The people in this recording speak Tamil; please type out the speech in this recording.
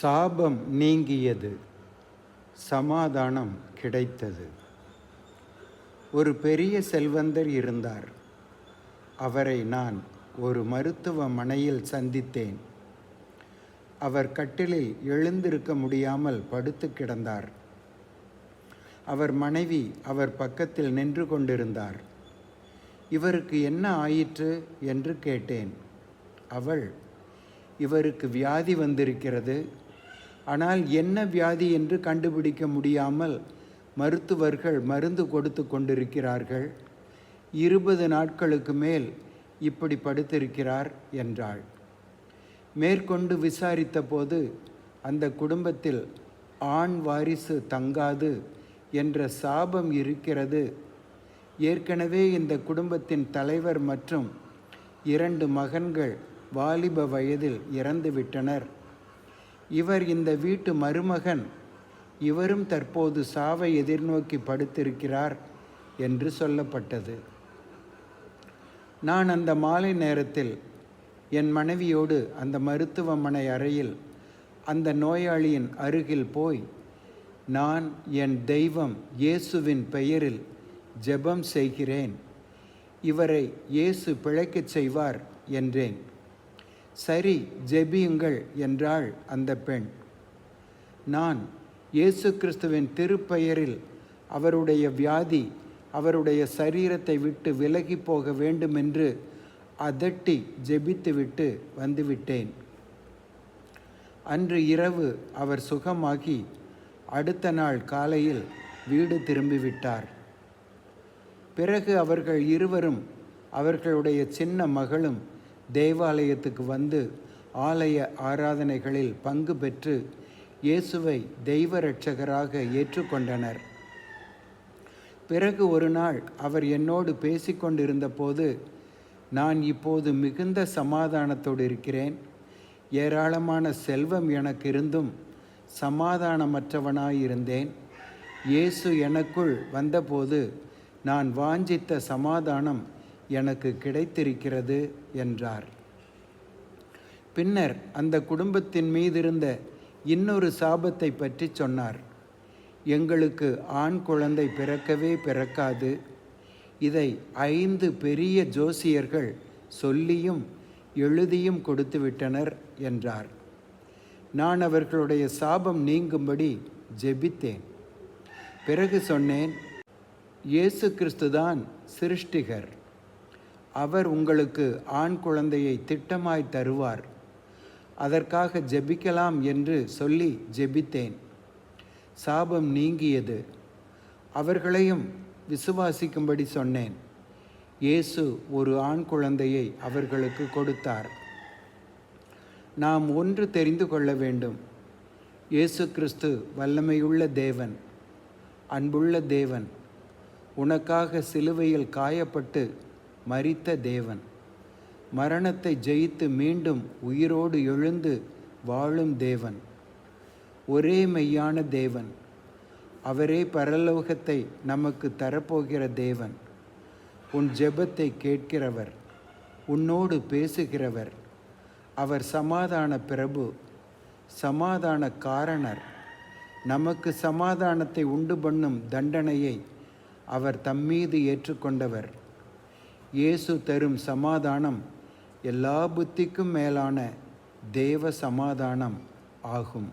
சாபம் நீங்கியது சமாதானம் கிடைத்தது. ஒரு பெரிய செல்வந்தர் இருந்தார். அவரை நான் ஒரு மருத்துவமனையில் சந்தித்தேன். அவர் கட்டிலில் எழுந்திருக்க முடியாமல் படுத்து கிடந்தார். அவர் மனைவி அவர் பக்கத்தில் நின்று கொண்டிருந்தார். இவருக்கு என்ன ஆயிற்று? என்று கேட்டேன். அவள் இவருக்கு வியாதி வந்திருக்கிறது. ஆனால் என்ன வியாதி என்று கண்டுபிடிக்க முடியாமல் மருத்துவர்கள் மருந்து கொடுத்து கொண்டிருக்கிறார்கள். இருபது நாட்களுக்கு மேல் இப்படி படுத்திருக்கிறார் என்றாள். மேற்கொண்டு விசாரித்த போது அந்த குடும்பத்தில் ஆண் வாரிசு தங்காது என்ற சாபம் இருக்கிறது. ஏற்கனவே இந்த குடும்பத்தின் தலைவர் மற்றும் இரண்டு மகன்கள் வாலிப வயதில் இறந்துவிட்டனர். இவர் இந்த வீட்டு மருமகன். இவரும் தற்போது சாவை எதிர்நோக்கி படுத்திருக்கிறார் என்று சொல்லப்பட்டது. நான் அந்த மாலை நேரத்தில் என் மனைவியோடு அந்த மருத்துவமனை அறையில் அந்த நோயாளியின் அருகில் போய் நான் என் தெய்வம் இயேசுவின் பெயரில் ஜெபம் செய்கிறேன். இவரை இயேசு பிழைக்கச் செய்வார் என்றேன். சரி ஜெபியுங்கள் என்றாள் அந்த பெண். நான் இயேசு கிறிஸ்துவின் திருப்பெயரில் அவருடைய வியாதி அவருடைய சரீரத்தை விட்டு விலகி போக வேண்டுமென்று அதட்டி ஜெபித்துவிட்டு வந்துவிட்டேன். அன்று இரவு அவர் சுகமாகி அடுத்த நாள் காலையில் வீடு திரும்பிவிட்டார். பிறகு அவர்கள் இருவரும் அவர்களுடைய சின்ன மகளும் தேவாலயத்துக்கு வந்து ஆலய ஆராதனைகளில் பங்கு பெற்று இயேசுவை தெய்வ ரட்சகராக ஏற்றுக்கொண்டனர். பிறகு ஒரு நாள் அவர் என்னோடு பேசிக்கொண்டிருந்த போது நான் இப்போது மிகுந்த சமாதானத்தோடு இருக்கிறேன். ஏராளமான செல்வம் எனக்கு இருந்தும் சமாதானமற்றவனாயிருந்தேன். இயேசு எனக்குள் வந்தபோது நான் வாஞ்சித்த சமாதானம் எனக்கு கிடைத்திருக்கிறது என்றார். பின்னர் அந்த குடும்பத்தின் மீதிருந்த இன்னொரு சாபத்தை பற்றி சொன்னார். எங்களுக்கு ஆண் குழந்தை பிறக்கவே பிறக்காது. இதை ஐந்து பெரிய ஜோசியர்கள் சொல்லியும் எழுதியும் கொடுத்துவிட்டனர் என்றார். நான் அவர்களுடைய சாபம் நீங்கும்படி ஜெபித்தேன். பிறகு சொன்னேன் இயேசு கிறிஸ்துதான் சிருஷ்டிகர். அவர் உங்களுக்கு ஆண் குழந்தையை திட்டமாய் தருவார். அதற்காக ஜெபிக்கலாம் என்று சொல்லி ஜெபித்தேன். சாபம் நீங்கியது. அவர்களையும் விசுவாசிக்கும்படி சொன்னேன். இயேசு ஒரு ஆண் குழந்தையை அவர்களுக்கு கொடுத்தார். நாம் ஒன்று தெரிந்து கொள்ள வேண்டும். இயேசு கிறிஸ்து வல்லமையுள்ள தேவன் அன்புள்ள தேவன் உனக்காக சிலுவையில் காயப்பட்டு மறித்த தேவன். மரணத்தை ஜெயித்து மீண்டும் உயிரோடு எழுந்து வாழும் தேவன். ஒரே மெய்யான தேவன். அவரே பரலோகத்தை நமக்கு தரப்போகிற தேவன். உன் ஜெபத்தை கேட்கிறவர். உன்னோடு பேசுகிறவர். அவர் சமாதான பிரபு. சமாதான காரணர். நமக்கு சமாதானத்தை உண்டு பண்ணும் தண்டனையை அவர் தம்மீது ஏற்றுக்கொண்டவர். இயேசு தரும் சமாதானம் எல்லா புத்திக்கும் மேலான தேவ சமாதானம் ஆகும்.